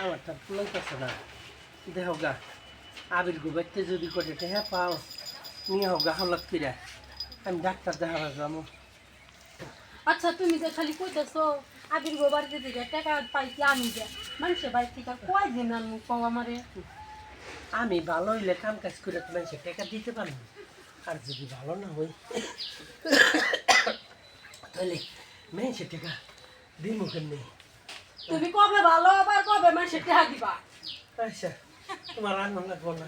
আমার তার ফুলাইতেছে না। দেহ গা আবির গোবাইতে যদি করে টেহা পাও নিয়ে হোক গা হলত কিরা আমি ডাক্তার দেখাবার যাব আচ্ছা তুমি যে খালি কইতেছো আবির গো বাড়িতে দিকে টাকা পাইছি আমি যে? মানুষের বাড়ি থেকে কয় দিন আনমু কও আমারে? আমি ভালো হইলে কাম কাজ করে তো মানুষের টাকা দিতে পারব। আর যদি ভালো না হই তাহলে মানুষের টাকা দিব কেমনি? তুমি কবে ভালো আবার কবে মানুষের টাকা দিবা? আচ্ছা তোমার আনন্দ লাগবো না।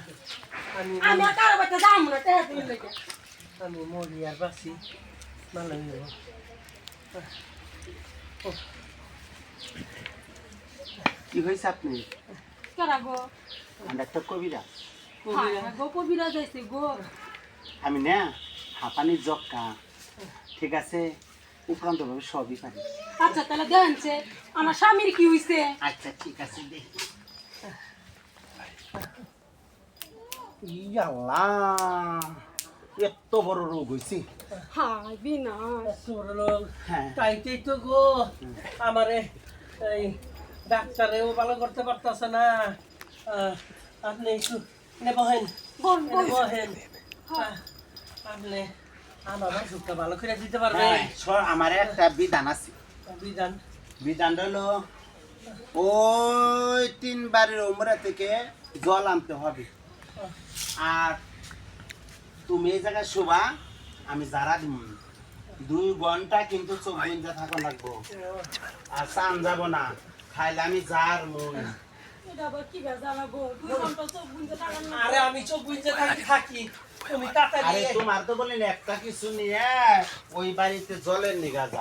আমি আমি আর কারও বাড়িতে যাব না টাকা তুমি লেগে। আমি মরি আর বাসি ভালো হইব কি হয়েছে আপনি? কেরা গো? আমরা একটা কবিরা হ্যাঁ, গো কবিরা যাইছে গো। আমি না হাঁপানি জক্কা ঠিক আছে? উপরান্ত ভাবে সবই পারি। আচ্ছা তাহলে দেখছে আমার স্বামীর কি হইছে? আচ্ছা ঠিক আছে দেখি ইয়াল্লাহ এত বড় রোগ হয়েছে হাই বিনা ছোট লোক হ্যাঁ। তাইতেই তো গো আমারে এই ডাক্তারেও ভালো করতে পারতেছে না। আপনি একটু এনে বহেন বল বল। আপনি ভালো করে দিতে পারবেন হ্যাঁ, আমার একটা বিধান আছে। বিধান। বিধান হলো ওই তিন বারের উমরা থেকে জল আনতে হবে। আর তুমি এই জায়গায় শোভা আমি যারা দিব দুই ঘণ্টা কিন্তু চোখ বন্ধ থাকা লাগবো। আর চান যাব না খাইলে আমি যার মন ঘণ্টা আরে আমি চোখ থাকি। তুমি তাড়াতাড়ি আরে তোমার তো বলেন একটা কিছু নিয়ে ওই বাড়িতে জলের নিগা যা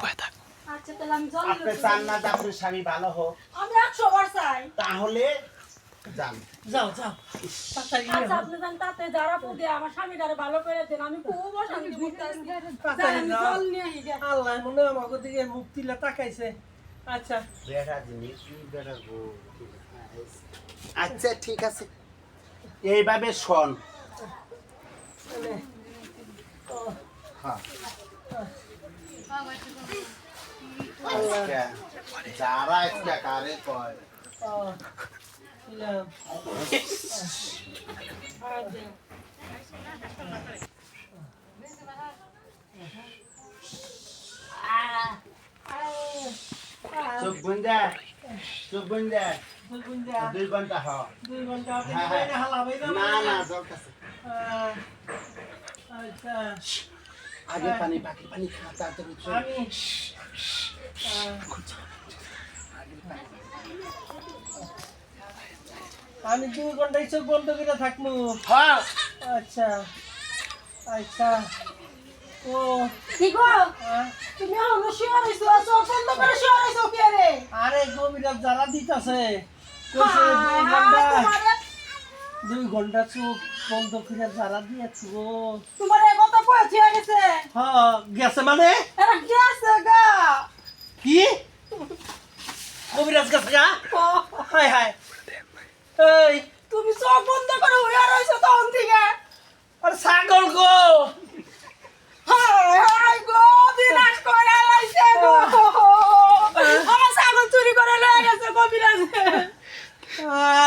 আচ্ছা তাহলে আমি জল আপনি চান না আপনার স্বামী ভালো হোক। আমি একশো বার চাই। তাহলে যান। যাও যাও। তাড়াতাড়ি আচ্ছা আপনি জান তাতে যারা পুদে আমার স্বামীটারে ভালো করে দেন আমি খুব অশান্তি ভুগতেছি তাড়াতাড়ি জল নিয়ে আহি গে। আল্লাহ মনে আমাকে দিকে মুখ তাকাইছে। আচ্ছা। বেড়া জিনিস বেড়া গো আচ্ছা ঠিক আছে। এইভাবে শোন মানে, ও, হ্যাঁ আজকে যারা আজকে কারে কয় চোখ বুঝা চোখ বুঝা দুই ঘণ্টা হ দুই ঘণ্টা। না না, দরকার আচ্ছা আগে পানি বাকি পানি খা তাড়াতাড়ি। আমি দুই ঘন্টায় চোখ বন্ধ করে থাকব। হ্যাঁ। আচ্ছা। আচ্ছা। ও। কি গো? তুমি এখনও শুয়ে রইছো? চোখ বন্ধ করে শুয়ে রইছো কে রে? আরে গভীরা জ্বালা দিতেছে। কইছে দুই হায়, ঘণ্টা তোমারে- দুই ঘণ্টা চোখ বন্ধ করে জ্বালা দিয়েছি গো। তোমার এই কথা কয়েছি হয়ে গেছে? হ্যাঁ গেছে মানে? গেছে গা? কি? কবিরাজ গেছে গা? হায় হায়। এই তুমি চোখ বন্ধ করে হইয়া রইছো তখন থেকে। আরে ছাগল গো। হায় হায় গো বিনাশ করে লাইছে গো আমার ছাগল চুরি করে লয়ে গেছে কবিরাজ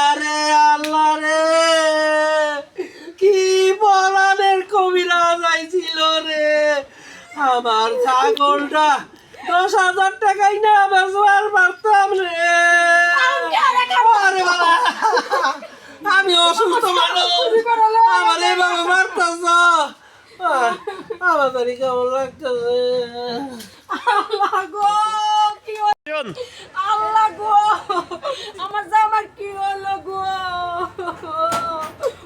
আরে আল্লাহ রে কি বলানের কবিরাজ আইছিল রে আমার ছাগলটা দশ হাজার টাকাই না বেচবার পারতাম রে। আমি অসুস্থ মানুষ। আমার এইভাবে মারতেছ। আমার তারি কেমন লাগতেছে আল্লাহ গো কি হলো? আল্লাহ গো আমার জামার কি হলো গো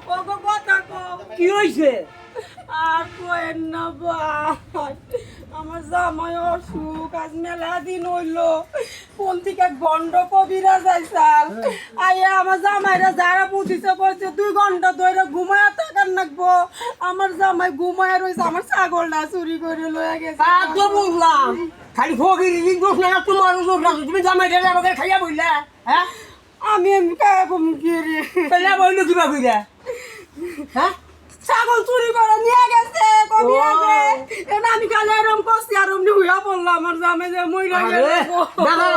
ও গো কথা গো কি হয়েছে আর কোয়েন না ভাই আমার জামাই অসুখ আজ মেলা দিন হইল। কোন থেকে গন্ড কবিরা যাইছাল আইয়া আমার জামাইরা যারা বুঝিছে কইছে দুই ঘণ্টা ধরে ঘুমায় থাকার নাকবো। আমার জামাই ঘুমায় রইছে আমার ছাগলটা চুরি করে লয়ে গেছে। বুঝলাম খালি ফকিরি দোষ না তোমার দোষ না তুমি জামাই গেলে আমাকে খাইয়া বললে হ্যাঁ? আমি এমনি কায়া কম গিয়ে তাহলে বলল কিবা কইরা? হ্যাঁ? ছাগল চুরি করে নিয়ে গেছে কবি আগে আমি কালে এরম করছি আর অমনি হইয়া বললাম আমার জামে যে মইরা গেল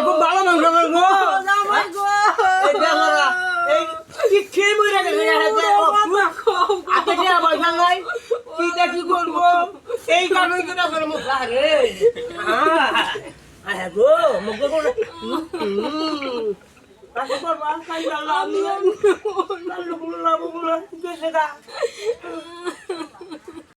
খুব ভালো মাংস গো। জামাই হ্যাঁ? গো। কি খেয়ে মইরা গেল হ্যাঁ আপনি আচ্ছা, কি আবার নাই কি দেখি করব? এই কারণে কি না করে মুখ আরে হ্যাঁ, হ্যাঁ গো মুখ গো দা